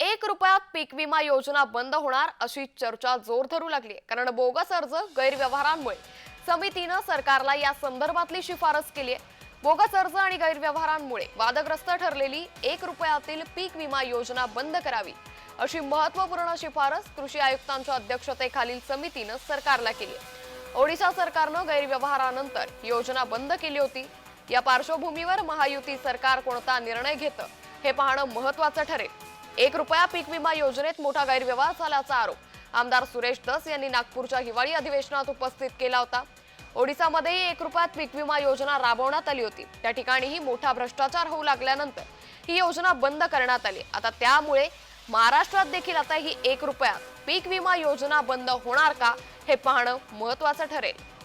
एक रुपयात पीक विमा योजना बंद होणार अशी चर्चा जोर धरू लागली कारण बोगस अर्ज गैरव्यवहारांमुळे समितीनं सरकारला या संदर्भातली शिफारस केली आहे. बोगस अर्ज आणि गैरव्यवहारांमुळे वादग्रस्त ठरलेली एक रुपयातील पीक विमा योजना बंद करावी अशी महत्त्वपूर्ण शिफारस कृषी आयुक्तांच्या अध्यक्षतेखालील समितीनं सरकारला केली आहे. ओडिशा सरकारनं गैरव्यवहारानंतर योजना बंद केली होती. या पार्श्वभूमीवर महायुती सरकार कोणता निर्णय घेतं हे पाहणं महत्वाचं ठरेल. एक रुपया पीक विमा योजनेत मोठा गैरव्यवहार झाल्याचा आरोप. आमदार सुरेश दस यांनी नागपूरच्या हिवाळी अधिवेशनात उपस्थित केला होता. ओडिसामध्येही एक रुपयात पीक विमा योजना राबवण्यात आली होती. त्या ठिकाणीही मोठा भ्रष्टाचार होऊ लागल्यानंतर ही योजना बंद करण्यात आली. आता त्यामुळे महाराष्ट्रात देखील आता ही एक रुपयात पीक विमा योजना बंद होणार का हे पाहणं महत्वाचं ठरेल.